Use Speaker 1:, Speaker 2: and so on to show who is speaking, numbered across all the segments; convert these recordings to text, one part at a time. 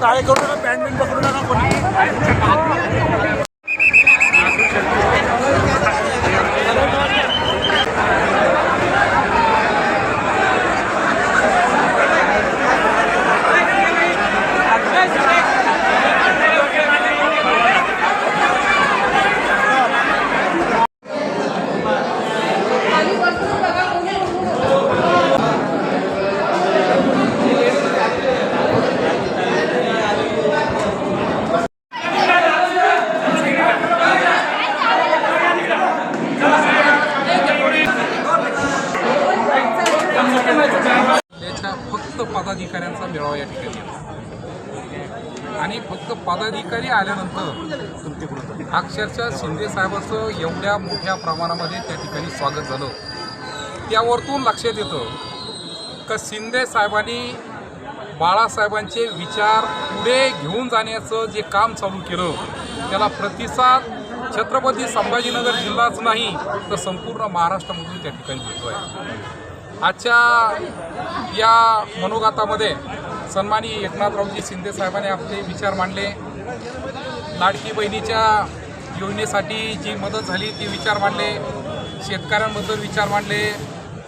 Speaker 1: তারে কোনো প্যান্ডেল বা কোনো
Speaker 2: त्याच्या फक्त पदाधिकाऱ्यांचा मेळावा या ठिकाणी आणि फक्त पदाधिकारी आल्यानंतर अक्षरशः शिंदे साहेबाचं एवढ्या मोठ्या प्रमाणामध्ये त्या ठिकाणी स्वागत झालं. त्यावरतून लक्षात येतं का शिंदे साहेबांनी बाळासाहेबांचे विचार पुढे घेऊन जाण्याचं जे काम चालू केलं त्याला प्रतिसाद छत्रपती संभाजीनगर जिल्हाच नाही तर संपूर्ण महाराष्ट्रामधून त्या ठिकाणी मिळतो आहे आजच्या या मनोगातामध्ये सन्मानी एकनाथरावजी शिंदे साहेबांनी आपले विचार मांडले. लाडकी बहिणीच्या योजनेसाठी जी मदत झाली ती विचार मांडले. शेतकऱ्यांबद्दल विचार मांडले.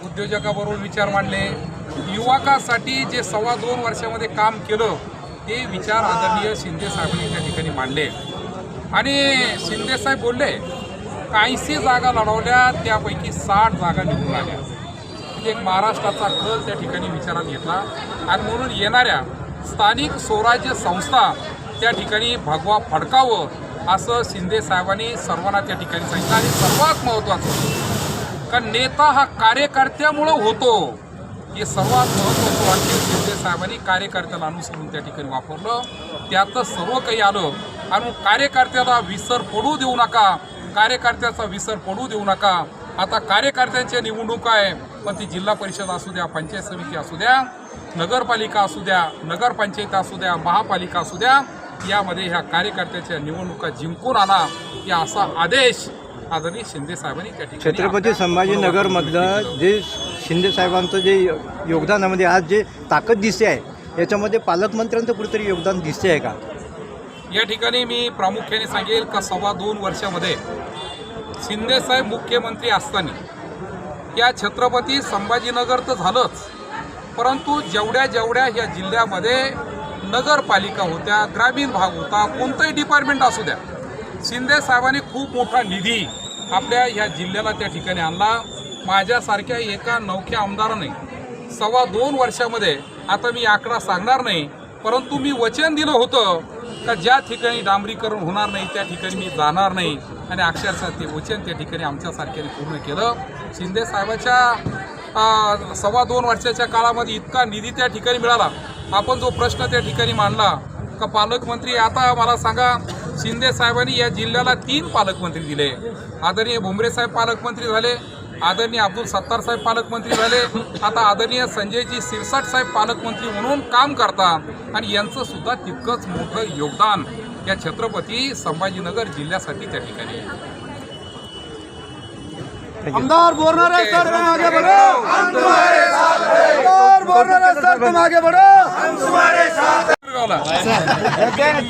Speaker 2: उद्योजकाबरोबर विचार मांडले. युवकासाठी जे सव्वा दोन वर्षामध्ये काम केलं ते विचार आदरणीय शिंदे साहेबांनी त्या ठिकाणी मांडले. आणि शिंदे साहेब बोलले ऐंशी जागा लढवल्या त्यापैकी साठ जागा निवडून आल्या. एक महाराष्ट्राचा कल त्या ठिकाणी विचारात घेतला. आणि म्हणून येणाऱ्या स्थानिक स्वराज्य संस्था त्या ठिकाणी भगवा फडकावं असं शिंदे साहेबांनी सर्वांना त्या ठिकाणी सांगितलं. आणि सर्वात महत्त्वाचं का नेता हा कार्यकर्त्यामुळं होतो. हे सर्वात महत्त्वाचं वाक्य शिंदे साहेबांनी कार्यकर्त्याला अनुसरून त्या ठिकाणी वापरलं. त्यातच सर्व काही आलं. आणि कार्यकर्त्याला विसर पडू देऊ नका. कार्यकर्त्याचा विसर पडू देऊ नका. आता कार्यकर्त्यांच्या निवडणूक आहे पण ती जिल्हा परिषद असू द्या पंचायत समिती असू द्या नगरपालिका असू द्या नगरपंचायत असू द्या महापालिका असू द्या यामध्ये ह्या कार्यकर्त्याच्या निवडणुका जिंकून आणा या असा आदेश आदरणीय शिंदे साहेबांनी त्या ठिकाणी
Speaker 3: छत्रपती संभाजीनगरमधलं जे शिंदे साहेबांचं जे योगदानामध्ये आज जे ताकद दिसते आहे याच्यामध्ये पालकमंत्र्यांचं कुठेतरी योगदान दिसते आहे का?
Speaker 2: या ठिकाणी मी प्रामुख्याने सांगेल का सव्वा दोन वर्षामध्ये शिंदेसाहेब मुख्यमंत्री असताना. या छत्रपती संभाजीनगर तर झालंच. परंतु जेवढ्या जेवढ्या या जिल्ह्यामध्ये नगरपालिका होत्या ग्रामीण भाग होता कोणतंही डिपार्टमेंट असू द्या शिंदेसाहेबांनी खूप मोठा निधी आपल्या ह्या जिल्ह्याला त्या ठिकाणी आणला. माझ्यासारख्या एका नवख्या आमदाराने सव्वा दोन वर्षामध्ये आता मी आकडा सांगणार नाही परंतु मी वचन दिलं होतं का ज्या ठिकाणी डांबरीकरण होणार नाही त्या ठिकाणी मी जाणार नाही. आणि अक्षरशः ते वचन त्या ठिकाणी आमच्यासारख्याने पूर्ण केलं. शिंदे साहेबाच्या सव्वा दोन वर्षाच्या काळामध्ये इतका निधी त्या ठिकाणी मिळाला. आपण जो प्रश्न त्या ठिकाणी मांडला का पालकमंत्री आता मला सांगा शिंदे साहेबांनी या जिल्ह्याला तीन पालकमंत्री दिले. आदरणीय भुमरे साहेब पालकमंत्री झाले आदरणीय अब्दुल सत्तार साहेब पालकमंत्री झाले. आता आदरणीय संजयजी सिरसाट साहेब पालकमंत्री म्हणून काम करतात आणि यांचं सुद्धा तितकंच मोठं योगदान या छत्रपती संभाजीनगर जिल्ह्यासाठी त्या ठिकाणी.
Speaker 1: आमदार बोलणार सर तुम आगे बढ़ो आमदार बोलणार सर तुम आगे बढ़ो
Speaker 2: गावला.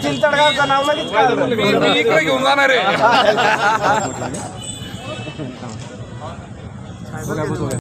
Speaker 1: चिंतडगावचं नाव
Speaker 2: इकडे घेऊन जाणार आहे. 不多了不多。